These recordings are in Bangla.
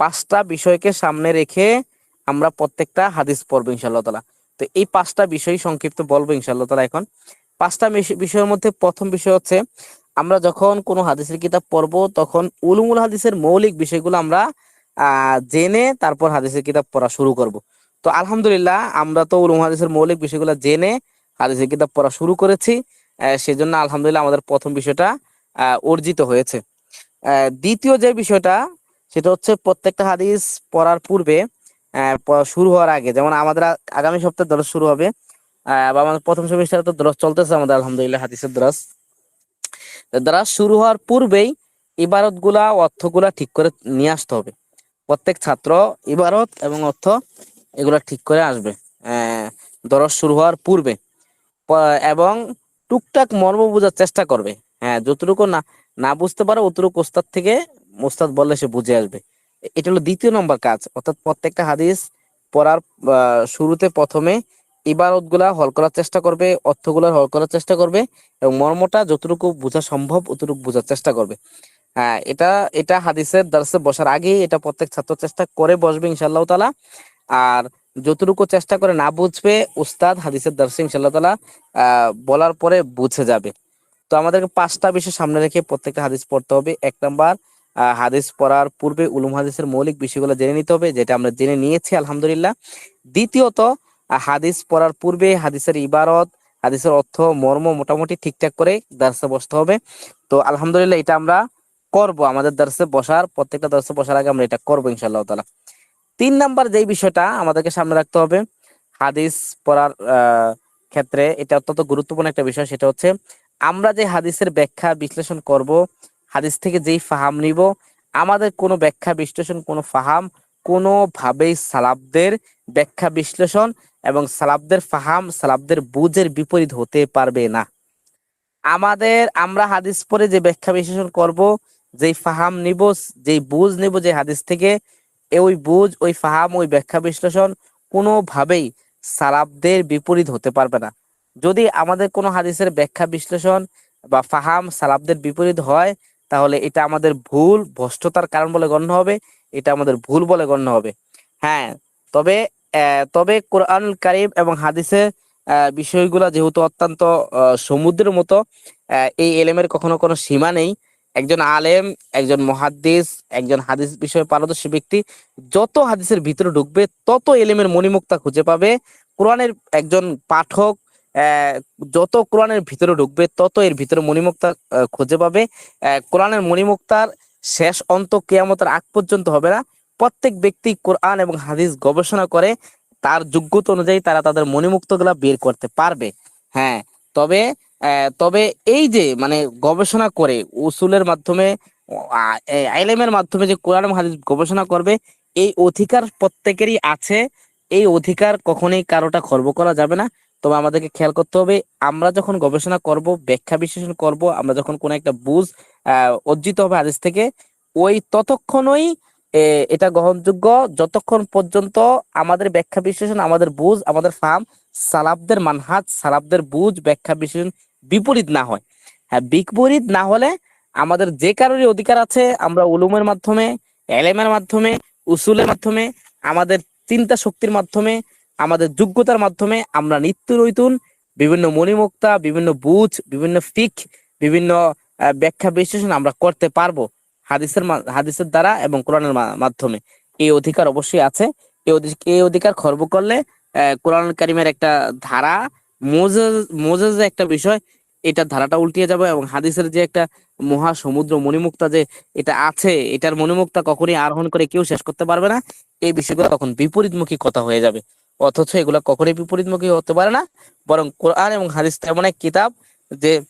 পাঁচটা বিষয়কে সামনে রেখে আমরা প্রত্যেকটা হাদিস পড়ব ইনশাআল্লাহ তালা তো এই পাঁচটা বিষয় সংক্ষিপ্ত বলব ইনশাআল্লাহ তালা এখন। পাঁচটা বিষয়ের মধ্যে প্রথম বিষয় হচ্ছে, আমরা যখন কোনো হাদিসের কিতাব পড়ব, তখন উলুমুল হাদিসের মৌলিক বিষয়গুলো আমরা জেনে তারপর হাদিসের কিতাব পড়া শুরু করব। তো আলহামদুলিল্লাহ, আমরা তো উলুম হাদিসের মৌলিক বিষয়গুলো জেনে হাদিসের কিতাব পড়া শুরু করেছি। সেজন্য আলহামদুলিল্লাহ আমাদের প্রথম বিষয়টা অর্জিত হয়েছে। দ্বিতীয় যে বিষয়টা, সেটা হচ্ছে প্রত্যেকটা হাদিস পড়ার পূর্বে শুরু হওয়ার আগে, যেমন আমাদের আগামী সপ্তাহে দরস শুরু হবে বা আমাদের প্রথম সেমিস্টারে তো দরস চলতেছে আমাদের আলহামদুলিল্লাহ হাদিসের দরস। দরস শুরু হওয়ার পূর্বেই ইবারতগুলা অর্থগুলা ঠিক করে নিয়ে আসতে হবে। প্রত্যেক ছাত্র ইবারত এবং অর্থ এগুলা ঠিক করে আসবে। দরস শুরু হওয়ার পূর্বে। এবং টুকটাক মর্ম বোঝার চেষ্টা করবে। হ্যাঁ যতটুকু না না বুঝতে পারে, অতটুকু ওস্তাদ থেকে মোস্তাদ বললে সে বুঝে আসবে। এটা হলো দ্বিতীয় নম্বর কাজ। অর্থাৎ প্রত্যেকটা হাদিস পড়ার শুরুতে প্রথমে ইবারতগুলা হল করার চেষ্টা করবে, অর্থগুলা হল করার চেষ্টা করবে, এবং মর্মটা যতটুকু বোঝা সম্ভব, অতটুকু বোঝার চেষ্টা করবে। হ্যাঁ এটা এটা হাদিসের দার্সে বসার আগেই এটা প্রত্যেক ছাত্র চেষ্টা করে বসবে ইনশাল্লাহ তালা আর যতটুকু চেষ্টা করে না বুঝবে, উস্তাদ হাদিসের দার্সে ইনশাআল্লাহ তালা বলার পরে বুঝে যাবে। তো আমাদেরকে পাঁচটা বিষয় সামনে রেখে প্রত্যেকটা হাদিস পড়তে হবে। এক নাম্বার হাদিস পড়ার পূর্বে উলুম হাদিসের মৌলিক বিষয়গুলো জেনে নিতে হবে, যেটা আমরা জেনে নিয়েছি, আলহামদুলিল্লাহ। দ্বিতীয়ত হাদিস পড়ার পূর্বে হাদিসের ইবারত, হাদিসের অর্থ, মর্ম মোটামুটি ঠিকঠাক করে দার্সে বসতে হবে। তো আলহামদুলিল্লাহ এটা আমরা করব। আমাদের দার্সে বসার, প্রত্যেকটা দার্সে বসার আগে আমরা এটা করব ইনশাআল্লাহ তাআলা। তিন নাম্বার যেই বিষয়টা আমাদেরকে সামনে রাখতে হবে, হাদিস পড়ার ক্ষেত্রে এটা অত্যন্ত গুরুত্বপূর্ণ একটা বিষয়, সেটা হচ্ছে আমরা যে হাদিসের ব্যাখ্যা বিশ্লেষণ করব, হাদিস থেকে যেই ফাহাম নিব, আমাদের কোনো ব্যাখ্যা বিশ্লেষণ, কোনো ফাহাম কোনোভাবেই সালাবদের ব্যাখ্যা বিশ্লেষণ এবং সালাবদের ফাহাম, সালাবদের বুঝের বিপরীত হতে পারবে না। আমাদের, আমরা হাদিস পরে যে ব্যাখ্যা বিশ্লেষণ করব, যেই ফাহাম নিব, যেই বুঝ নিব যে হাদিস থেকে ওই বুঝ ওই ফাহাম ওই ব্যাখ্যা বিশ্লেষণ কোনোভাবেই সালাবদের বিপরীত হতে পারবে না। যদি আমাদের কোনো হাদিসের ব্যাখ্যা বিশ্লেষণ বা ফাহাম সালাবদের বিপরীত হয় তাহলে এটা আমাদের ভুল ভ্রষ্টতার কারণ বলে গণ্য হবে এটা আমাদের ভুল বলে গণ্য হবে। হ্যাঁ তবে তবে কোরআন কারিম এবং হাদিসের আহ, বিষয়গুলো যেহেতু অত্যন্ত সমুদ্রের মতো এই এলেমের কখনো কোনো সীমা নেই একজন আলেম, একজন মহাদ্দিস, একজন হাদিস বিষয়ে পারদর্শী ব্যক্তি যত হাদিসের ভিতরে ঢুকবে, তত এলেমের মণিমুক্তা খুঁজে পাবে। কোরআনের একজন পাঠক যত কোরআনের ভিতরে ঢুকবে, তত এর ভিতরে মণিমুক্তা খুঁজে পাবে। কোরআনের মণিমুক্তার শেষ অন্ত কেয়ামতের আগ পর্যন্ত হবে না। প্রত্যেক ব্যক্তি কোরআন এবং হাদিস গবেষণা করে, তার যোগ্যতা অনুযায়ী তারা তাদের মণিমুক্তগুলা বের করতে পারবে। হ্যাঁ তবে তবে এই যে মানে গবেষণা করে উসুলের মাধ্যমে আইলেমের মাধ্যমে যে কোরআন হাদিস গবেষণা করবে এই অধিকার প্রত্যেকেরই আছে। এই অধিকার কখনোই কারোটা খর্ব করা যাবে না। তবে আমাদেরকে খেয়াল করতে হবে আমরা যখন গবেষণা করব ব্যাখ্যা বিশ্লেষণ করব আমরা যখন কোনো একটা বুঝ আহ, অর্জিত হবে হাদিস থেকে ওই ততক্ষণই এটা গ্রহণযোগ্য যতক্ষণ পর্যন্ত আমাদের ব্যাখ্যা বিশ্লেষণ, আমাদের বুঝ, আমাদের ফার্ম সালাবদের মানহাজ, সালাবদের বুঝ, ব্যাখ্যা বিশ্লেষণ বিপরীত না হয়। হ্যাঁ বিপরীত না হলে আমাদের যে কারোরই অধিকার আছে, আমরা উলুমের মাধ্যমে, এলেমের মাধ্যমে, উসুলের মাধ্যমে, আমাদের চিন্তা শক্তির মাধ্যমে, আমাদের যোগ্যতার মাধ্যমে আমরা নিত্য নতুন, বিভিন্ন মণিমুক্তা, বিভিন্ন বুঝ, বিভিন্ন ফিক, বিভিন্ন ব্যাখ্যা বিশ্লেষণ আমরা করতে পারব। হাদিসের হাদিসের দ্বারা এবং কোরআনের মাধ্যমে। এই অধিকার অবশ্যই আছে। এই অধি- এই অধিকার খর্ব করলে কোরআন কারিমের একটা ধারা, মোজেজ যে একটা বিষয়, এটা ধারাটা উল্টিয়ে যাবে এবং হাদিসের যে একটা মহা সমুদ্র মণিমুক্তা যে এটা আছে, এটার মণিমুক্তা কখনই আরোহণ করে কেউ শেষ করতে পারবে না। এই বিষয়গুলো তখন বিপরীতমুখী কথা হয়ে যাবে। অথচ এগুলো কখনোই বিপরীতমুখী হতে পারে না। বরং কোরআন এবং হাদিস এমন এক কিতাব যে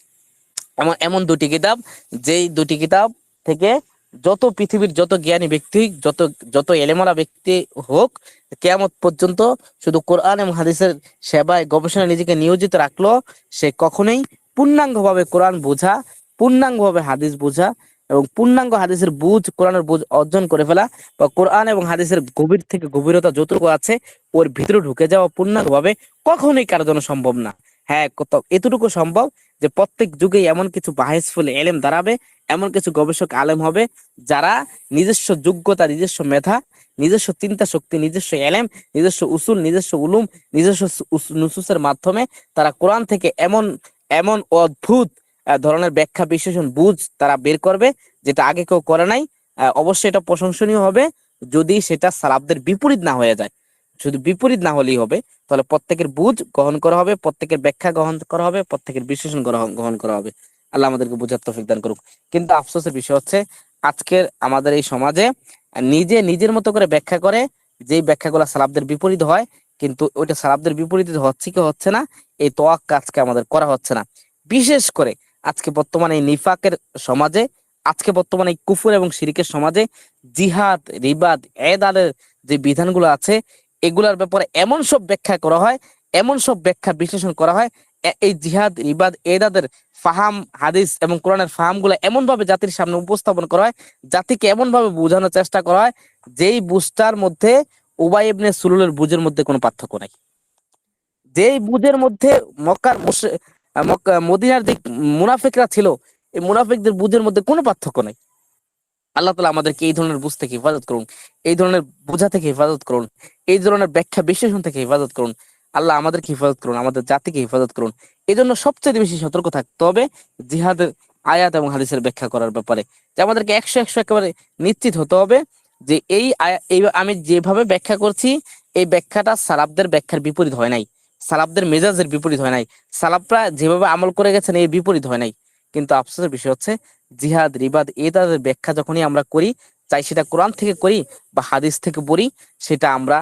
এমন দুটি কিতাব, যেই দুটি কিতাব থেকে যত পৃথিবীর যত জ্ঞানী ব্যক্তি, যত যত এলেমালা ব্যক্তি হোক, কেয়ামত পর্যন্ত শুধু কোরআন এবং হাদিসের সেবায় গবেষণায় নিজেকে নিয়োজিত রাখল, সে কখনোই পূর্ণাঙ্গভাবে কোরআন বোঝা, পূর্ণাঙ্গভাবে হাদিস বোঝা এবং পূর্ণাঙ্গ হাদিসের বুঝ, কোরআনের বুঝ অর্জন করে ফেলা বা কোরআন এবং হাদিসের গভীর থেকে গভীরতা যতটুকু আছে, ওর ভিতরে ঢুকে যাওয়া পূর্ণাঙ্গভাবে কখনোই কারোর জন্য সম্ভব না। হ্যাঁ কত, এতটুকু সম্ভব যে প্রত্যেক যুগে এমন কিছু বাহেসফুল এলেম দাঁড়াবে, এমন কিছু গবেষক আলেম হবে যারা নিজস্ব যোগ্যতা, নিজস্ব মেধা, নিজস্ব চিন্তা শক্তি, নিজস্ব এলেম, নিজস্ব উসুল, নিজস্ব উলুম, নিজস্ব নুসুসের মাধ্যমে তারা কোরআন থেকে এমন এমন অদ্ভুত ধরনের ব্যাখ্যা, বিশ্লেষণ, বুঝ তারা বের করবে যেটা আগে কেউ করে নাই। অবশ্যই এটা প্রশংসনীয় হবে যদি সেটা সালাবদের বিপরীত না হয়ে যায়। শুধু বিপরীত না হলেই হবে, তাহলে প্রত্যেকের বুঝ গ্রহণ করা হবে, প্রত্যেকের ব্যাখ্যা গ্রহণ করা হবে, প্রত্যেকের বিশ্লেষণ গ্রহণ করা হবে। আল্লাহ আমাদেরকে বুঝার তৌফিক দান করুক। কিন্তু আফসোসের বিষয় হচ্ছে, আজকের আমাদের এই সমাজে নিজে নিজের মতো করে ব্যাখ্যা করে, যেই ব্যাখ্যাগুলো সালাবদের বিপরীত হয়, কিন্তু ওইটা সালাবদের বিপরীত হচ্ছে কি হচ্ছে না, এই তোয়াক কাজকে আমাদের করা হচ্ছে না। বিশেষ করে আজকে বর্তমানে এই নিফাকের সমাজে, আজকে বর্তমানে এই কুফুর এবং শিরিকের সমাজে জিহাদ, রিবাদ, এদালের যে বিধানগুলো আছে এগুলার ব্যাপারে এমন সব ব্যাখ্যা করা হয়, এমন সব ব্যাখ্যা বিশ্লেষণ করা হয় এই জিহাদ, রিবাদ, এদাদের ফাহাম, হাদিস এবং কোরআনের ফাহামগুলো এমন ভাবে জাতির সামনে উপস্থাপন করা হয়, জাতিকে এমন ভাবে বোঝানোর চেষ্টা করা হয়, যেই বুঝটার মধ্যে উবাই ইবনে সুলুলের বুঝের মধ্যে কোনো পার্থক্য নাই। যেই বুঝের মধ্যে মক্কার মদিনার যে মুনাফিকরা ছিল, এই মুনাফিকদের বুঝের মধ্যে কোনো পার্থক্য নাই। আল্লাহ তালা আমাদেরকে এই ধরনের বুঝ থেকে হেফাজত করুন, এই ধরনের বোঝা থেকে হেফাজত করুন, এই ধরনের ব্যাখ্যা বিশ্লেষণ থেকে হেফাজত করুন, আল্লাহ আমাদেরকে হেফাজত করুন, আমাদের জাতিকে হেফাজত করুন। এই জন্য সবচেয়ে বেশি সতর্ক থাকতে হবে জিহাদের আয়াত এবং হাদিসের ব্যাখ্যা করার ব্যাপারে, যে আমাদেরকে একশো একশো একেবারে নিশ্চিত হতে হবে যে এই আমি যেভাবে ব্যাখ্যা করছি, এই ব্যাখ্যাটা সালাবদের ব্যাখ্যার বিপরীত হয় নাই সালাবদের মেজাজের বিপরীত হয় নাই সালাবরা যেভাবে আমল করে গেছেন এই বিপরীত হয় নাই। কিন্তু আফসোসের বিষয় হচ্ছে জিহাদ, রিবাদ এই তাদের ব্যাখ্যা যখনই আমরা করি, চাই সেটা কোরআন থেকে করি বা হাদিস থেকে পড়ি, সেটা আমরা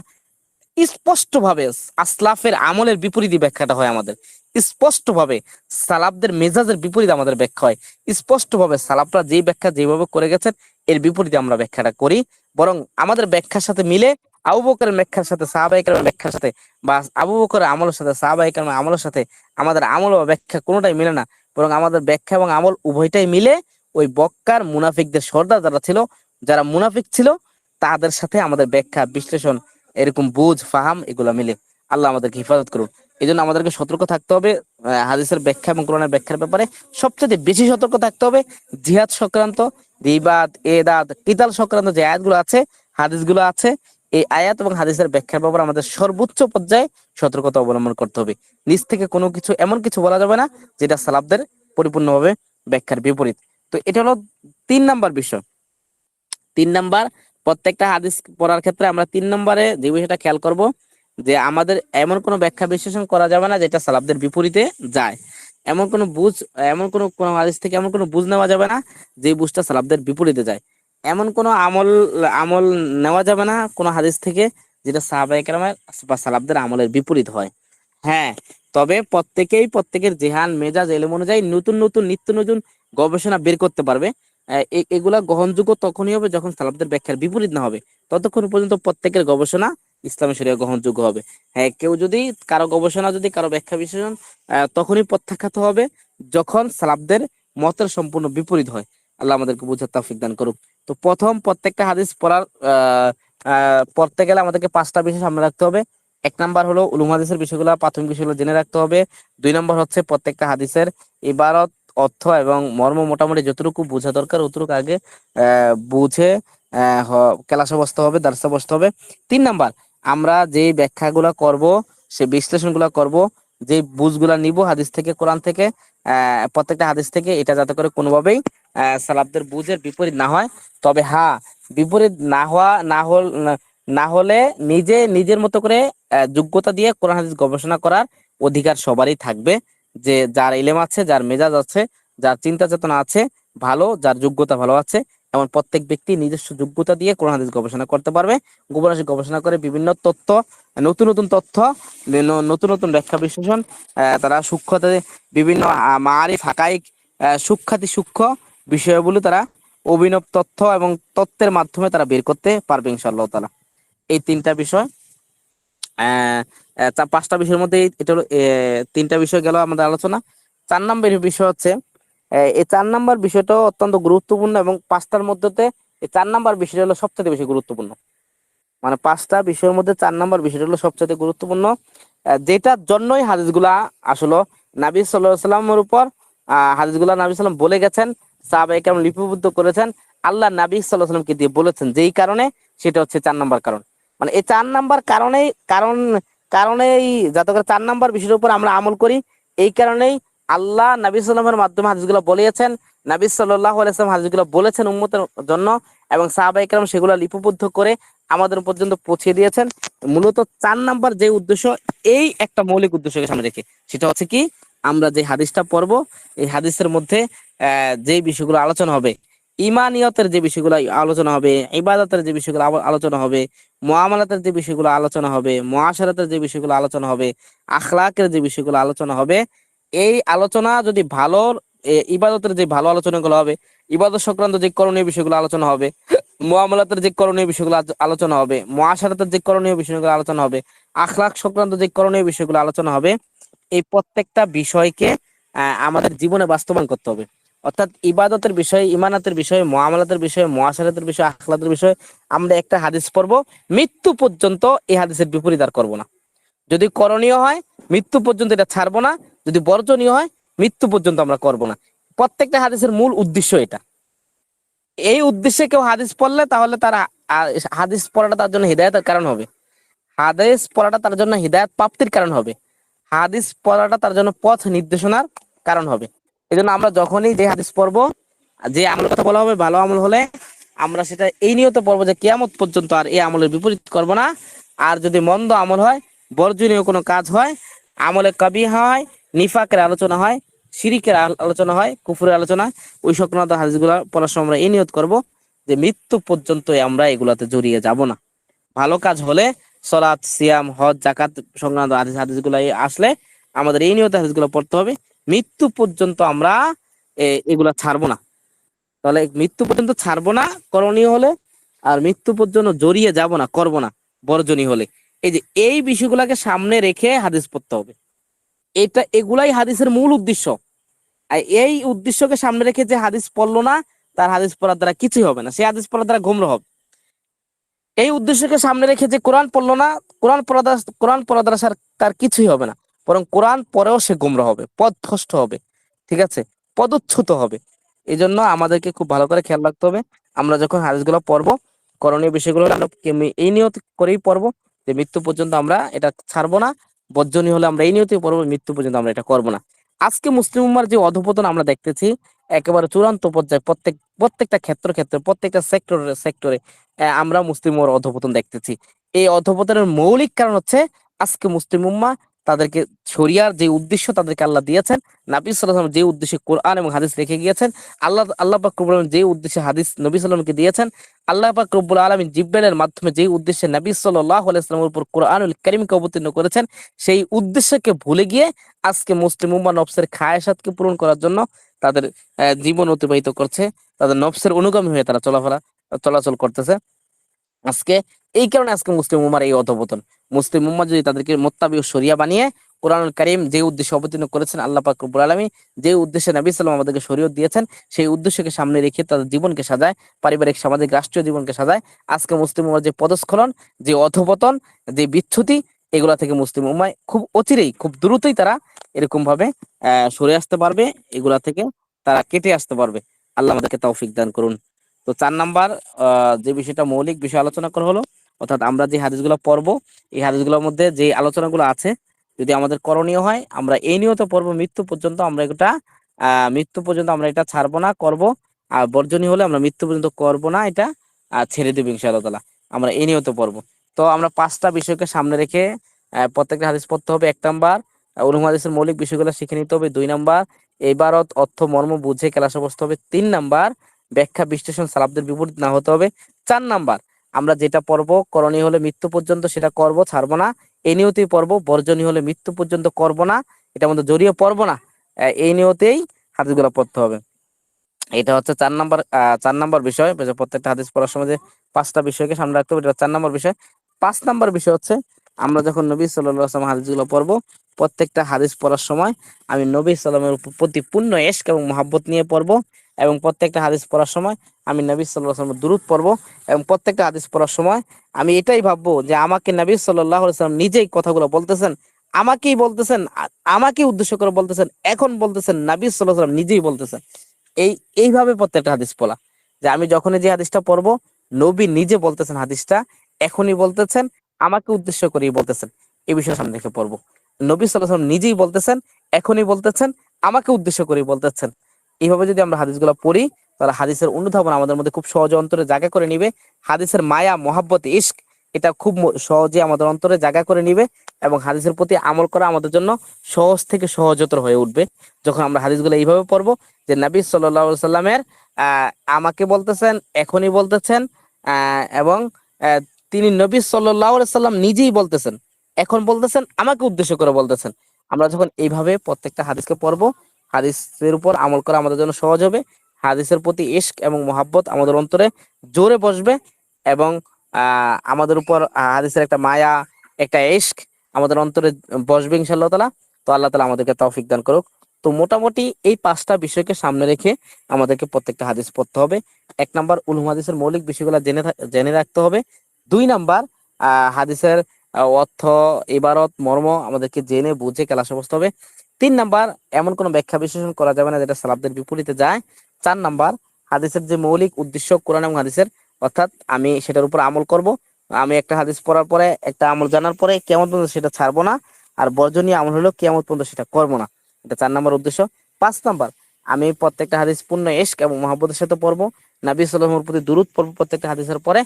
স্পষ্টভাবে আসলাফের আমলের বিপরীতই ব্যাখ্যাটা হয় আমাদের। স্পষ্টভাবে সালাবদের মেজাজের বিপরীত আমাদের ব্যাখ্যা হয়। স্পষ্টভাবে সালাবরা যেই ব্যাখ্যা যেভাবে করে গেছেন, এর বিপরীতে আমরা ব্যাখ্যাটা করি। বরং আমাদের ব্যাখ্যার সাথে মিলে আবু বকরের ব্যাখ্যার সাথে সাহাবাহিকের ব্যাখ্যার সাথে বা আবু বকরের আমলের সাথে সাহাবাহিকের আমলের সাথে আমাদের আমল বা ব্যাখ্যা কোনোটাই মিলে না। বরং আমাদের ব্যাখ্যা এবং আমল উভয়টাই মিলে ওই বক্কার মুনাফিকদের সর্দার যারা ছিল, যারা মুনাফিক ছিল, তাদের সাথে আমাদের ব্যাখ্যা, বিশ্লেষণ, এরকম বুঝ, ফাহাম, এগুলা মিলে আল্লাহ আমাদেরকে হেফাজত করুন এই জন্য আমাদেরকে সতর্ক থাকতে হবে হাদিসের ব্যাখ্যা এবং কোরআনের ব্যাখ্যার ব্যাপারে সবচেয়ে বেশি সতর্ক থাকতে হবে, জিহাদ সংক্রান্ত, রিবাদ, এদাদ, কিতাল সংক্রান্ত যে আয়াতগুলো আছে, হাদিসগুলো আছে, এই আয়াত এবং হাদিসের ব্যাখ্যার ব্যাপারে আমাদের সর্বোচ্চ পর্যায়ে সতর্কতা অবলম্বন করতে হবে। নিজ থেকে কোনো কিছু, এমন কিছু বলা যাবে না, যেটা সালাবদের পরিপূর্ণভাবে ব্যাখ্যার বিপরীত। তো এটা হলো তিন নাম্বার বিষয়। তিন নাম্বার, প্রত্যেকটা হাদিস পড়ার ক্ষেত্রে আমরা তিন নম্বরে যে বিষয়টা খেয়াল করব, যে আমাদের এমন কোনো ব্যাখ্যা বিশ্লেষণ করা যাবে না যেটা সালাবদের বিপরীতে যায়। এমন কোনো বুঝ, এমন কোনো কোনো হাদিস থেকে এমন কোনো বুঝ নেওয়া যাবে না যে বুঝটা সালাবদের বিপরীতে যায়। এমন কোনো আমল আমল নেওয়া যাবে না কোনো হাদিস থেকে যেটা সাহাবায়ে কেরামের বা সালাবদের আমলের বিপরীত হয়। হ্যাঁ তবে প্রত্যেকেই প্রত্যেকের জেহান, মেজাজ, এলেম অনুযায়ী নতুন নতুন, নিত্য নতুন গবেষণা বের করতে পারবে এগুলা গ্রহণযোগ্য তখনই হবে যখন সালাফদের ব্যাখ্যার বিপরীত না হবে। ততক্ষণ পর্যন্ত প্রত্যেকের গবেষণা ইসলামী শরিয়া গ্রহণযোগ্য হবে। হ্যাঁ কেউ যদি কারও গবেষণা যদি কারও ব্যাখ্যা বিশ্লেষণ তখনই প্রত্যাখ্যাত হবে যখন সালাফদের মতের সম্পূর্ণ বিপরীত হয়। আল্লাহ আমাদেরকে বুঝার তৌফিক দান করুক। তো প্রথম প্রত্যেকটা হাদিস পড়ার পড়তে গেলে আমাদেরকে পাঁচটা বিষয় সামনে রাখতে হবে। এক নাম্বার হলো উলুম হাদিসের বিষয়গুলো, প্রাথমিক বিষয়গুলো জেনে রাখতে হবে। দুই নম্বর হচ্ছে প্রত্যেকটা হাদিসের ইবারত অর্থ এবং মর্ম মোটামুটি যতটুকু বোঝা দরকার অতটুকু আগে বুঝে ক্লাসে বসতে হবে দার্সে বসতে হবে। তিন নাম্বার আমরা যে ব্যাখ্যাগুলো করব সে বিশ্লেষণগুলো করব যে বুঝগুলা নিব হাদিস থেকে কোরআন থেকে প্রত্যেকটা হাদিস থেকে এটা যাতে করে কোনোভাবেই আহ, সালাফদের বুঝের বিপরীত না হয়। তবে হ্যাঁ বিপরীত না হওয়া না হল না হলে নিজে নিজের মতো করে যোগ্যতা দিয়ে কোরআন হাদিস গবেষণা করার অধিকার সবারই থাকবে। যে যার ইলেম আছে যার মেজাজ আছে যার চিন্তা চেতনা আছে ভালো যার যোগ্যতা ভালো আছে এমন প্রত্যেক ব্যক্তি নিজস্ব যোগ্যতা দিয়ে কোরআন হাদিস গবেষণা করতে পারবে। হাদিস গবেষণা করে বিভিন্ন তথ্য নতুন নতুন তথ্য নতুন নতুন ব্যাখ্যা বিশ্লেষণ তারা সূক্ষ্মতে বিভিন্ন হাকাইক আহ, সূক্ষাতি সূক্ষ্ম বিষয়গুলো তারা অভিনব তথ্য এবং তত্ত্বের মাধ্যমে তারা বের করতে পারবে ইনশাআল্লাহ তালা এই তিনটা বিষয় আহ, পাঁচটা বিষয়ের মধ্যে এটা হলো তিনটা বিষয় গেল আমাদের আলোচনা। চার নম্বর বিষয় হচ্ছে এই চার নাম্বার বিষয়টা অত্যন্ত গুরুত্বপূর্ণ এবং পাঁচটার মধ্যে এই চার নাম্বার বিষয়টা হলো সবচেয়ে বেশি গুরুত্বপূর্ণ। মানে পাঁচটা বিষয়ের মধ্যে চার নাম্বার বিষয়টা হলো সবচেয়ে গুরুত্বপূর্ণ। যেটার জন্যই হাদিসগুলা আসলো নাবী সাল্লাল্লাহু সাল্লামের উপর হাদিসগুলা নাবী সাল্লাম বলে গেছেন সাহাবায়ে কেমন লিপিবদ্ধ করেছেন আল্লাহ নাবী সাল্লাল্লাহু সাল্লামকে দিয়ে বলেছেন যেই কারণে সেটা হচ্ছে চার নাম্বার কারণ। মানে এই চার নাম্বার কারণেই কারণ কারণেই যাতে করে চার নাম্বার বিষয়ের উপর আমরা আমল করি, এই কারণেই আল্লাহ নবী সাল্লামের মাধ্যমে হাদিসগুলো বলিয়েছেন নবী সাল্লাহ আলাইসলাম হাদিসগুলো বলেছেন উম্মতের জন্য এবং সাহাবাই কেরাম সেগুলো লিপিবদ্ধ করে আমাদের পর্যন্ত পৌঁছে দিয়েছেন। মূলত চার নাম্বার যে উদ্দেশ্য, এই একটা মৌলিক উদ্দেশ্যকে সামনে রেখে, সেটা হচ্ছে কি, আমরা যে হাদিসটা পড়ব, এই হাদিসের মধ্যে, আহ, যে বিষয়গুলো আলোচনা হবে ইমানিয়তের যে বিষয়গুলো আলোচনা হবে, ইবাদতের যে বিষয়গুলো আলোচনা হবে, মুআমালাতের যে বিষয়গুলো আলোচনা হবে, মুআশারাতের যে বিষয়গুলো আলোচনা হবে, আখলাকের যে বিষয়গুলো আলোচনা হবে, এই আলোচনা যদি ভালো ইবাদতের যে ভালো আলোচনাগুলো হবে, ইবাদত সংক্রান্ত যে করণীয় বিষয়গুলো আলোচনা হবে, মুআমালাতের যে করণীয় বিষয়গুলো আলোচনা হবে, মুআশারাতের যে করণীয় বিষয়গুলো আলোচনা হবে, আখলাক সংক্রান্ত যে করণীয় বিষয়গুলো আলোচনা হবে, এই প্রত্যেকটা বিষয়কে আমাদের জীবনে বাস্তবায়ন করতে হবে। অর্থাৎ ইবাদতের বিষয়ে ইমানাতের বিষয়ে, মুআমালাতের বিষয়ে মুআশারাতের বিষয়ে, আখলাতের বিষয়ে আমরা একটা হাদিস পড়ব, মৃত্যু পর্যন্ত এই হাদিসের বিপরীত আর করব না। যদি করণীয় হয়, মৃত্যু পর্যন্ত এটা ছাড়বো না, যদি বর্জনীয় হয়, মৃত্যু পর্যন্ত আমরা করব না। প্রত্যেকটা হাদিসের মূল উদ্দেশ্য এটা। এই উদ্দেশ্যে কেউ হাদিস পড়লে তাহলে তার হাদিস পড়াটা তার জন্য হৃদায়তের কারণ হবে। হাদিস পড়াটা তার জন্য হৃদায়ত প্রাপ্তির কারণ হবে। হাদিস পড়াটা তার জন্য পথ নির্দেশনার কারণ হবে। এই জন্য আমরা যখনই যে হাদিস পড়ব, যে আমলের কথা বলা হবে, ভালো আমল হলে আমরা সেটা এই নিয়ত পড়ব যে কেয়ামত পর্যন্ত আর এই আমলের বিপরীত করব না। আর যদি মন্দ আমল হয়, বর্জনীয় কোনো কাজ হয়, আমলে কবি হয়, নিফাকের আলোচনা হয়, শিরিকের আল- আলোচনা হয়, কুফুরের আলোচনা, ওই সংক্রান্ত হাদিসগুলো পড়ার সময় আমরা এই নিয়ত করব যে মৃত্যু পর্যন্ত আমরা এগুলাতে জড়িয়ে যাব না। ভালো কাজ হলে সলাৎ, সিয়াম, হজ জাকাত সংক্রান্ত হাদিস হাদিসগুলো আসলে আমাদের এই নিয়ত হাদিসগুলো পড়তে হবে। মৃত্যু পর্যন্ত আমরা এগুলা ছাড়বো না। তাহলে মৃত্যু পর্যন্ত ছাড়বো না, করণীয় হলে, আর মৃত্যু পর্যন্ত জড়িয়ে যাব না, করব না, বর্জনী হলে। এই যে, এই বিষয়গুলোকে সামনে রেখে হাদিস পড়তে হবে। এটা, এগুলাই হাদিসের মূল উদ্দেশ্য। আর এই উদ্দেশ্যকে সামনে রেখে যে হাদিস পড়ল না, তার হাদিস পড়ার দ্বারা কিছুই হবে না। সে হাদিস পড়ার দ্বারা গোমরা হবে। এই উদ্দেশ্যকে সামনে রেখে যে কোরআন পড়ল না, কোরআন পড়া দ্বারা, কোরআন পড়া দ্বারা তার কিছুই হবে না। বরং কোরআন পরেও সে গোমরা হবে পথভ্রষ্ট হবে, ঠিক আছে? পদচ্যুত হবে। এই জন্য আমাদেরকে খুব ভালো করে খেয়াল রাখতে হবে। আমরা যখন হাদিসগুলো পড়ব, করণীয় বিষয়গুলো এই নিয়ত করেই পড়ব যে মৃত্যু পর্যন্ত আমরা এটা ছাড়বো না বর্জনীয় হলে আমরা এই নিয়তেই পড়ব, মৃত্যু পর্যন্ত আমরা এটা করব না। আজকে মুসলিম উম্মার যে অধপতন আমরা দেখতেছি, একেবারে চূড়ান্ত পর্যায়ে প্রত্যেক, প্রত্যেকটা ক্ষেত্র ক্ষেত্রে, প্রত্যেকটা সেক্টরে সেক্টরে আমরা মুসলিম উম্মার অধপতন দেখতেছি। এই অধপতনের মৌলিক কারণ হচ্ছে, আজকে মুসলিম উম্মা তাদেরকে শরিয়ার যে উদ্দেশ্য তাদেরকে আল্লাহ দিয়েছেন, নাবি সাল্লাম যে উদ্দেশ্যে কোরআন এবং হাদিস রেখে গিয়েছেন, আল্লাহ আল্লাহ পাক রব্বুল আলামিন যে উদ্দেশ্যে হাদিস নবী সাল্লামকে দিয়েছেন, আল্লাহ পাক রব্বুল আলমিন জিব্রাইলের মাধ্যমে যে উদ্দেশ্যে নবী সাল্লাহ উপর কোরআনুল করিমকে অবতীর্ণ করেছেন, সেই উদ্দেশ্যকে ভুলে গিয়ে আজকে মুসলিম উম্মা নফসের খায়সাতকে পূরণ করার জন্য তাদের জীবন অতিবাহিত করছে, তাদের নফসের অনুগামী হয়ে তারা চলাফেরা, চলাচল করতেছে। আজকে, এই কারণে আজকে মুসলিম উম্মার এই অধপতন। মুসলিম উম্মা যদি তাদেরকে মোত্তাবি ও শরিয়া বানিয়ে কোরআনুল করিম যে উদ্দেশ্যে অবতীর্ণ করেছেন আল্লাহ পাক রব্বুল আলামিন, যে উদ্দেশ্যে নবী সাল্লাম আমাদেরকে শরীয়ত দিয়েছেন, সেই উদ্দেশ্যকে সামনে রেখে তাদের জীবনকে সাজায়, পারিবারিক, সামাজিক, রাষ্ট্রীয় জীবনকে সাজায়। আজকে মুসলিম উম্মার যে পদস্খলন, যে অধপতন, যে বিচ্ছুতি এগুলা থেকে মুসলিম উম্মায় খুব অচিরেই, খুব দ্রুতই তারা এরকম ভাবে আহ, সরে আসতে পারবে। এগুলা থেকে তারা কেটে আসতে পারবে। আল্লাহ আমাদেরকে তৌফিক দান করুন। তো চার নাম্বার যে বিষয়টা মৌলিক বিষয় আলোচনা করা হলো, অর্থাৎ আমরা যে হাদিসগুলো পড়ব, এই হাদিসগুলোর মধ্যে যে আলোচনাগুলো আছে, যদি আমাদের করণীয় হয়, আমরা এই নিয়ত পড়ব, মৃত্যু পর্যন্ত আমরা এটা মৃত্যু পর্যন্ত আমরা এটা ছাড়বো না, করব, আর বর্জনীয় হলে আমরা মৃত্যু পর্যন্ত করব না, এটা ছেড়ে দেবো ইনশাআল্লাহ আমরা এই নিয়ত পড়ব। তো আমরা পাঁচটা বিষয়কে সামনে রেখে প্রত্যেকটা হাদিস পড়তে হবে, এক নাম্বার অনুম হাদিসের মৌলিক বিষয়গুলো শিখে নিতে হবে, দুই নাম্বার, এবারত অর্থ মর্ম বুঝে ক্লাসে বসতে হবে, তিন নাম্বার ব্যাখ্যা বিশ্লেষণ সালাবদের বিপরীত না হতে হবে। চার নাম্বার, আমরা যেটা পড়ব, করণীয় হলে মৃত্যু পর্যন্ত সেটা করব, ছাড়বো না। এই নিয়তেই পড়ব বর্জনীয় হলে মৃত্যু পর্যন্ত করব না। এটা মধ্যে জড়িয়ে পড়ব না। এই নিয়তেই হাদিসগুলো পড়তে হবে। এটা হচ্ছে চার নাম্বার চার নাম্বার বিষয়। প্রত্যেকটা হাদিস পড়ার সময় যে পাঁচটা বিষয়কে সামনে রাখতে হবে, এটা চার নাম্বার বিষয়। পাঁচ নাম্বার বিষয় হচ্ছে, আমরা যখন নবী আলাইহি হাদিসগুলো পড়ব, প্রত্যেকটা হাদিস পড়ার সময় আমি নবী সাল্লামের প্রতি পূর্ণ এশক এবং মহাব্বত নিয়ে পড়ব। এবং প্রত্যেকটা হাদিস পড়ার সময় আমি নবী সাল্লামের দূরত পড়ব এবং প্রত্যেকটা হাদিস পড়ার সময় আমি এটাই ভাববো যে আমাকে নবী সাল্লাহ সাল্লাম নিজেই কথাগুলো বলতেছেন, আমাকেই বলতেছেন আমাকে উদ্দেশ্য করে বলতেছেন, এখন বলতেছেন, নবী সাল্লাহ সাল্লাম নিজেই বলতেছেন। এই, এইভাবে প্রত্যেকটা হাদিস পড়া। যে আমি যখনই যে হাদিসটা পড়ব, নবী নিজে বলতেছেন হাদিসটা, এখনই বলতেছেন, আমাকে উদ্দেশ্য করেই বলতেছেন। এই বিষয়ে সামনে রেখে পড়ব। নবী সাল্লাম নিজেই বলতেছেন, এখনই বলতেছেন, আমাকে উদ্দেশ্য করেই বলতেছেন। এইভাবে যদি আমরা হাদিসগুলো পড়ি, তাহলে হাদিসের অনুধাবন আমাদের মধ্যে খুব সহজে অন্তরে জায়গা করে নিবে। হাদিসের মায়া, মহাব্বত ইস্ক এটা খুব সহজে আমাদের অন্তরে জায়গা করে নিবে এবং হাদিসের প্রতি আমল করা আমাদের জন্য সহজ থেকে সহজতর হয়ে উঠবে। যখন আমরা হাদিসগুলো এইভাবে পড়ব যে, নবী সাল্লাহ সাল্লামের আহ, আমাকে বলতেছেন, এখনই বলতেছেন, আহ, এবং তিনি নবী সাল্লাহ সাল্লাম নিজেই বলতেছেন, এখন বলতেছেন, আমাকে উদ্দেশ্য করে বলতেছেন। আমরা যখন এইভাবে প্রত্যেকটা হাদিসকে পড়ব হাদিসের উপর আমল করা আমাদের জন্য সহজ হবে। হাদিসের প্রতি ইশক এবং মোহাব্বত আমাদের অন্তরে জোরে বসবে এবং আমাদের উপর হাদিসের একটা মায়া, একটা ইশক আমাদের অন্তরে বসবে ইনশাআল্লাহ তালা তো আল্লাহ তালা আমাদেরকে তৌফিক দান করুক। তো মোটামুটি এই পাঁচটা বিষয়কে সামনে রেখে আমাদেরকে প্রত্যেকটা হাদিস পড়তে হবে। এক নাম্বার, উলুম হাদিসের মৌলিক বিষয়গুলো জেনে জেনে রাখতে হবে। দুই নাম্বার হাদিসের অর্থ, ইবারত, মর্ম আমাদেরকে জেনে বুঝে ক্লাসে বসতে হবে। তিন নাম্বার, এমন কোনো ব্যাখ্যা বিশ্লেষণ করা যাবে না যেটা সালাফদের বিপরীতে যায়। চার নাম্বার, হাদিসের যে মৌলিক উদ্দেশ্য কোরআন এবং হাদিসের, অর্থাৎ আমি সেটার উপর আমল করব। আমি একটা হাদিস পড়ার পরে, একটা আমল জানার পরে কেমন পর্যন্ত সেটা ছাড়বো না, আর বর্জনীয় আমল হলো কেমন পর্যন্ত সেটা করব না। এটা চার নাম্বার উদ্দেশ্য। পাঁচ নাম্বার, আমি প্রত্যেকটা হাদিস পূর্ণ এশক এবং মহাব্বতের সাথে পড়ব। নাবী সাল্লামের প্রতি দূরত পড়ব প্রত্যেকটা হাদিসের পরে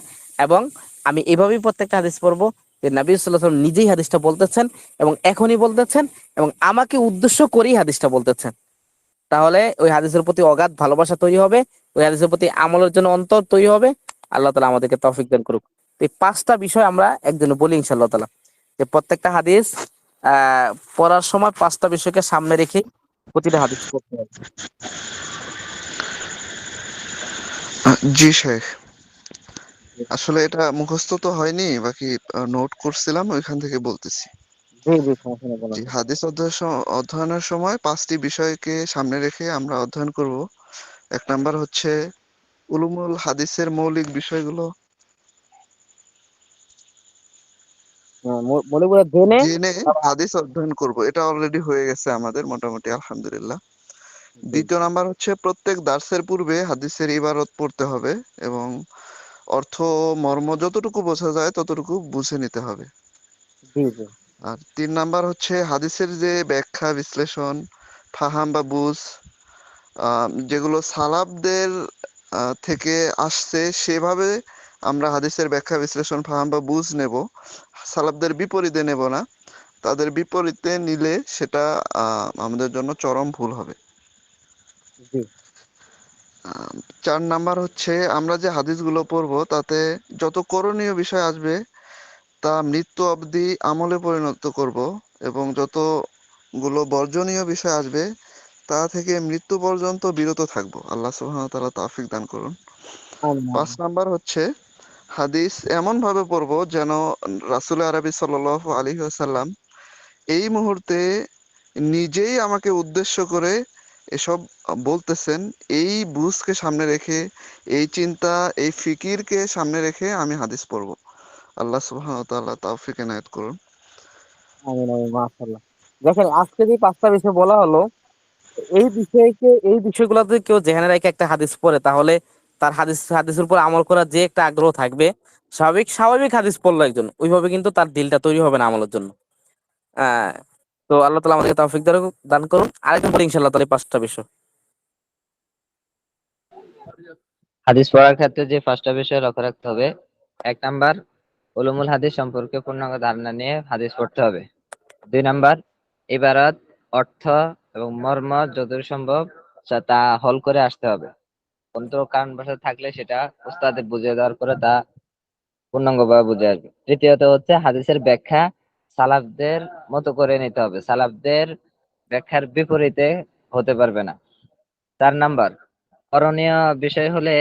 এবং আমি এভাবেই প্রত্যেকটা হাদিস পড়ব। যে সাল্লাম নিজেই হাদিসটা বলতেছেন এবং এখনই বলতেছেন এবং আমাকে উদ্দেশ্য করেই হাদিসটা বলতেছেন। তাহলে ওই হাদিসের প্রতি অগাধ ভালোবাসা তৈরি হবে, ওই হাদিসের প্রতি আমলের জন্য অন্তর তৈরি হবে। আল্লাহ তালা আমাদেরকে তৌফিক দান করুক। এই পাঁচটা বিষয় আমরা একজনে বলি ইনশাল্লাহ তালা যে প্রত্যেকটা হাদিস, আহ, পড়ার সময় পাঁচটা বিষয়কে সামনে রেখে প্রতিটা হাদিস পড়তে হবে। জি শেখ। আসলে এটা মুখস্থ তো হয়নি বাকি নোট করছিলাম ওইখান থেকে বলতেছি। হাদিস অধ্যয়নের সময় পাঁচটি বিষয়কে সামনে রেখে আমরা অধ্যয়ন করব। এক নাম্বার হচ্ছে উলুমুল হাদিসের মৌলিক বিষয়গুলো। জেনে হাদিস অধ্যয়ন করব। এটা অলরেডি হয়ে গেছে আমাদের মোটামুটি আলহামদুলিল্লাহ। দ্বিতীয় নাম্বার হচ্ছে প্রত্যেক দার্সের পূর্বে হাদিসের ইবারত পড়তে হবে এবং অর্থ মর্ম যতটুকু বোঝা যায় ততটুকু বুঝে নিতে হবে। জি জি। আর তিন নাম্বার হচ্ছে হাদিসের যে ব্যাখ্যা বিশ্লেষণ ফাহাম বা বুঝ যেগুলো সালাবদের থেকে আসছে সেভাবে আমরা হাদিসের ব্যাখ্যা বিশ্লেষণ ফাহাম বা বুঝ নেব। সালাবদের বিপরীতে নেব না। তাদের বিপরীতে নিলে সেটা আমাদের জন্য চরম ভুল হবে। জি। চার নাম্বার হচ্ছে আমরা যে হাদিসগুলো পড়ব তাতে যত করণীয় বিষয় আসবে তা মৃত্যু অবধি আমলে পরিণত করব এবং যতগুলো বর্জনীয় বিষয় আসবে তা থেকে মৃত্যু পর্যন্ত বিরত থাকব। আল্লাহ সুবহানাহু ওয়া তাআলা তৌফিক দান করুন। পাঁচ নাম্বার হচ্ছে হাদিস এমন ভাবে পড়ব যেন রাসুল আরবি সাল্লাল্লাহু আলাইহি ওয়াসাল্লাম এই মুহূর্তে নিজেই আমাকে উদ্দেশ্য করে এসব বলতেছেন, এই বুঝকে সামনে রেখে, এই চিন্তা, এই ফিকিরকে সামনে রেখে আমি হাদিস পড়ব। আল্লাহ সুবহানাহু ওয়া করুন। দেখেন, আজকে যে পাঁচটা বিষয় বলা হলো, এই বিষয়কে, এই কেউ জেনে রেখে একটা হাদিস পড়ে, তাহলে তার হাদিস, হাদিসের উপর আমল করার যে একটা আগ্রহ থাকবে, স্বাভাবিক স্বাভাবিক হাদিস পড়ল একজন, ওইভাবে কিন্তু তার দিলটা তৈরি হবে না আমলের জন্য। আহ তো আল্লাহ তালা আমাদেরকে তৌফিক দান- করুন। আরেকদিন পরে ইনশাল্লাহ তাহলে পাঁচটা বিষয়। হাদিস পড়ার ক্ষেত্রে যে পাঁচটা বিষয় লক্ষ্য রাখতে হবে। এক নাম্বার, উলুমুল হাদিস সম্পর্কে পূর্ণাঙ্গ ধারণা নিয়ে হাদিস পড়তে হবে। দুই নাম্বার, ইবারত, অর্থ এবং মর্ম যতদূর সম্ভব তা- হল করে আসতে হবে। কোন তো কারণ বশত থাকলে সেটা উস্তাদের বুঝিয়ে দেওয়ার পরে তা পূর্ণাঙ্গভাবে বুঝে আসবে। তৃতীয়ত হচ্ছে হাদিসের ব্যাখ্যা সালাফদের মতো করে নিতে হবে। সালাফদের ব্যাখ্যার বিপরীতে হতে পারবে না। চার নাম্বার। করণীয় বিষয় হলে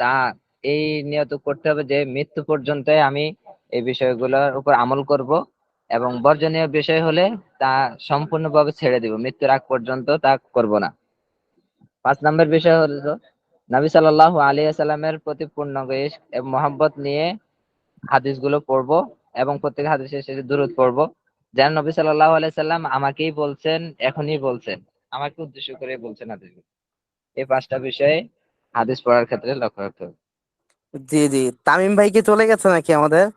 তা, এই নিয়ত করতে হবে যে মৃত্যু পর্যন্ত আমি এই বিষয়গুলোর উপর আমল করব এবং বর্জনীয় বিষয় হলে তা সম্পূর্ণভাবে ছেড়ে দিব। মৃত্যুর আগ পর্যন্ত তা করব না। পাঁচ নম্বর বিষয় হলো নবী সাল্লাল্লাহু আলাইহি সাল্লামের প্রতি পূর্ণ মহব্বত নিয়ে হাদিসগুলো পড়ব। এবং প্রত্যেক হাদিসের শেষে দুরূদ পড়ব। যেন নবী সাল্লাল্লাহু আলাইহি সাল্লাম আমাকেই বলছেন এখনই বলছেন। আমাকে উদ্দেশ্য করে বলছেন হাদিসগুলো। এই পাঁচটা বিষয়ে হাদিস পড়ার ক্ষেত্রে লক্ষ্য রাখতে হবে। জি জি। তামিম ভাই কি চলে গেছে নাকি আমাদের?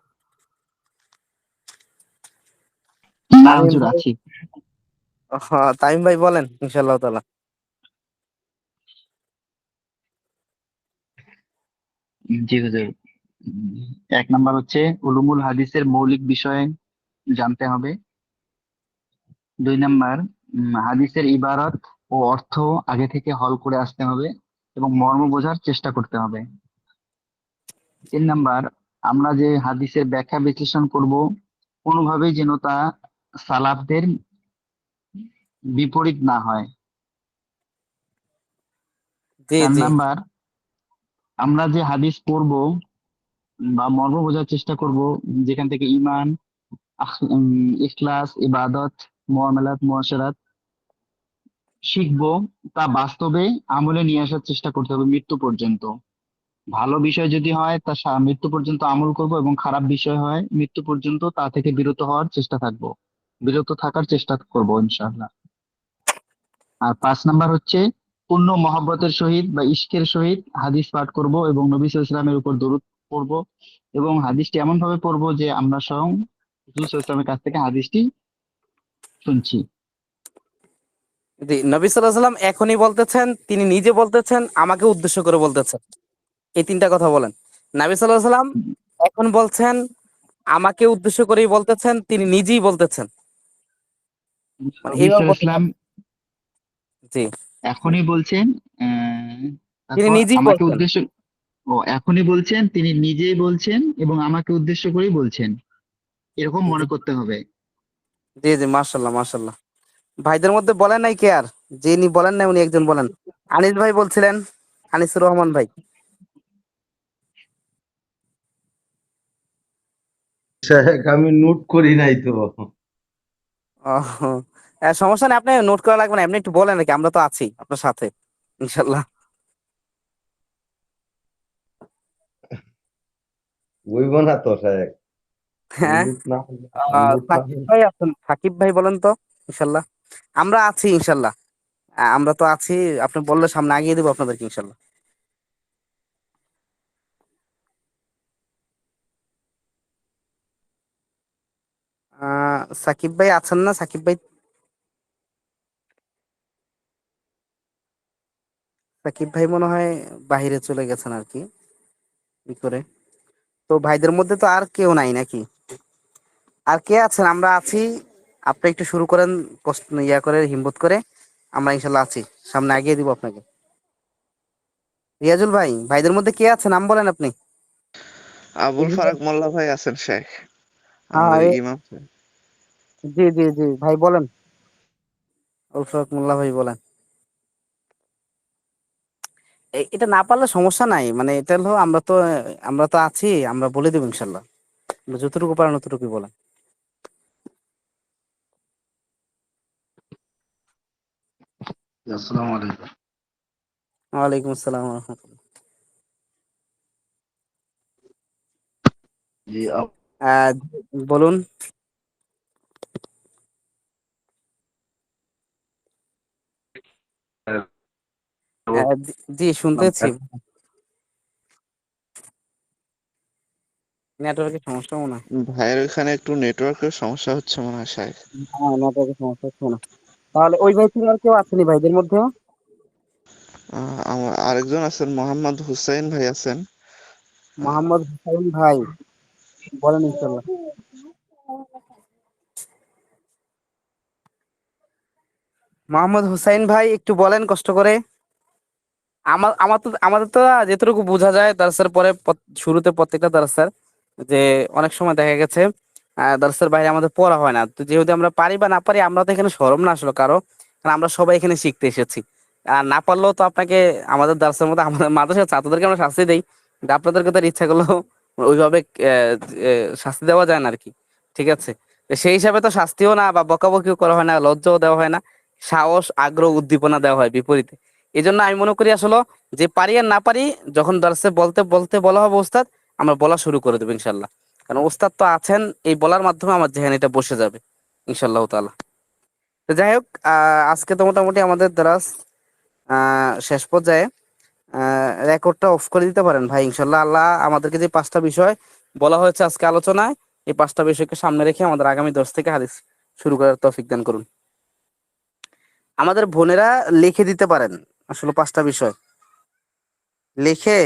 না তামিম ভাই- আছি। হ্যাঁ তামিম ভাই বলেন ইনশাআল্লাহ তাআলা। জি হুজুর। এক নাম্বার হচ্ছে উলুমুল হাদিসের মৌলিক বিষয়ে জানতে হবে। দুই নাম্বার হাদিসের ইবারত ও অর্থ আগে থেকে হল করে আসতে হবে এবং মর্ম বোঝার চেষ্টা করতে হবে। তিন নাম্বার আমরা যে হাদিসের ব্যাখ্যা বিশ্লেষণ করব কোনোভাবেই যেন তা সালাফদের বিপরীত না হয়। চার নাম্বার আমরা যে হাদিস পড়ব বা মর্ম বোঝার চেষ্টা করব। যেখান থেকে ইমান ইখলাস, ইবাদত, মুআমালাত, মুআশারাত শিখব, তা বাস্তবে আমলে নিয়ে আসার চেষ্টা করতে হবে মৃত্যু পর্যন্ত। ভালো বিষয় যদি হয়, তা মৃত্যু পর্যন্ত আমল করব এবং খারাপ বিষয় হয়, মৃত্যু পর্যন্ত তা থেকে বিরত হওয়ার চেষ্টা থাকব। বিরত থাকার চেষ্টা করব, ইনশাআল্লাহ। আর পাঁচ নাম্বার হচ্ছে, পূর্ণ মহব্বতের সহিত বা ইশকের সহিত হাদিস পাঠ করব এবং নবী আলাইহি উপর দরুদ পড়ব এবং হাদিসটি এমন ভাবে পড়ব যে আমরা স্বয়ং ওয়াসাল্লামের কাছ থেকে হাদিসটি শুনছি। জি নবী সাল্লাম এখনই বলতেছেন তিনি নিজে বলতেছেন আমাকে উদ্দেশ্য করে বলতেছেন। এই তিনটা কথা বলেন। নবী সাল্লাম এখন বলছেন আমাকে উদ্দেশ্য করেই বলতেছেন তিনি নিজেই বলতেছেন। মানে এখনই বলছেন তিনি নিজেই আমাকে। উদ্দেশ্য ও এখনই বলছেন তিনি নিজেই বলছেন এবং আমাকে উদ্দেশ্য করেই বলছেন। এরকম মনে করতে হবে। জি জি মাশাল্লাহ মাশাল্লাহ ভাইদের মধ্যে বলেন নাই কে আর? যিনি বলেন নাই উনি একজন বলেন। আনিস ভাই বলছিলেন আনিসুর রহমান ভাই। আমি নোট করি নাই তো। সমস্যা নেই আপনি নোট করা লাগবে না এমনি একটু বলেন নাকি আমরা তো আছি আপনার সাথে ইনশাল্লাহ বইব না তো শেখ হ্যাঁ। সাকিব ভাই আছেন সাকিব ভাই বলেন তো ইনশাল্লাহ। আমরা আছি ইনশাল্লাহ। আমরা তো আছি। আপনি বললে সামনে আগিয়ে দেবো আপনাদেরকে ইনশাল্লাহ। সাকিব ভাই আছেন না? সাকিব ভাই সাকিব ভাই মনে হয় বাহিরে চলে গেছেন আর কি করে? তো ভাইদের মধ্যে তো আর কেউ নাই নাকি? আর কে আছেন? আমরা আছি। আপনি একটু শুরু করেন কষ্ট ইয়া করে হিম্মত করে। আমরা ইনশাল্লাহ আছি। সামনে আগিয়ে দিব আপনাকে। রিয়াজুল ভাই ভাইদের মধ্যে কে আছে? নাম বলেন আপনি। আবুল ফারাক মোল্লা ভাই আছেন শেখ। ইমাম জি জি জি ভাই বলেন। উলফাক মোল্লা ভাই বলেন। এটা না পারলে সমস্যা নাই। মানে এটা হলো আমরা তো আমরা তো আছি আমরা বলে দেবো ইনশাল্লাহ। যতটুকু পারেন ততটুকুই বলেন। আসসালামু আলাইকুম। ওয়ালাইকুম আসসালাম জি বলুন। জি- জি শুনতেছি। নেটওয়ার্কের সমস্যা মনে হয়। ভাইয়ের ওখানে একটু নেটওয়ার্কের সমস্যা হচ্ছে মনে হয় শেখ হ্যাঁ নেটওয়ার্কের সমস্যা হচ্ছে না। তাহলে ওই ভাই আর কেউ আসেনি ভাইদের মধ্যে? আমার আরেকজন আছেন মোহাম্মদ হুসাইন ভাই আছেন। মোহাম্মদ হুসাইন ভাই বলেন ইনশাল্লাহ মোহাম্মদ হুসাইন ভাই একটু বলেন কষ্ট করে। আমার আমার তো, আমাদের তো যেটুকু বোঝা যায় দার্সের পরে শুরুতে প্রত্যেকটা দার্সের যে অনেক সময় দেখা গেছে দার্সের বাইরে আমাদের পড়া হয় না। তো যেহেতু আমরা পারি বা না পারি, আমরা তো এখানে সরম না আসলো কারও। কারণ আমরা সবাই এখানে শিখতে এসেছি। আর না পারলেও তো আপনাকে, আমাদের দার্সের মধ্যে আমাদের মাদ্রাসার ছাত্রদেরকে আমরা শাস্তি দিই। আপনাদেরকে তো আর ইচ্ছা করলেও ওইভাবে শাস্তি দেওয়া যায় না আর কি। ঠিক আছে? সেই হিসাবে তো শাস্তিও না বা বকাবকিও করা হয় না, লজ্জাও দেওয়া হয় না। সাহস, আগ্রহ, উদ্দীপনা দেওয়া হয় বিপরীতে। এই জন্য আমি মনে করি আসলে যে পারি আর না পারি, যখন দর্শে বলতে বলতে বলা হবে ওস্তাদ, আমরা বলা শুরু করে দেবো ইনশাল্লাহ কারণ ওস্তাদ তো আছেন, এই বলার মাধ্যমে আমার যেখানে এটা বসে যাবে ইনশাল্লাহ তাআলা। তো যাই হোক আজকে তো মোটামুটি আমাদের দ্বারাস আহ শেষ পর্যায়ে রেকর্ডটা অফ করে দিতে পারেন ভাই ইনশাল্লাহ আল্লাহ আমাদেরকে যে পাঁচটা বিষয় বলা হয়েছে আজকে আলোচনায়, এই পাঁচটা বিষয়কে সামনে রেখে আমাদের আগামী দশ থেকে হাদিস শুরু করার তৌফিক দান করুন। আমাদের বোনেরা লিখে দিতে পারেন আসলে পাঁচটা বিষয়। লিখে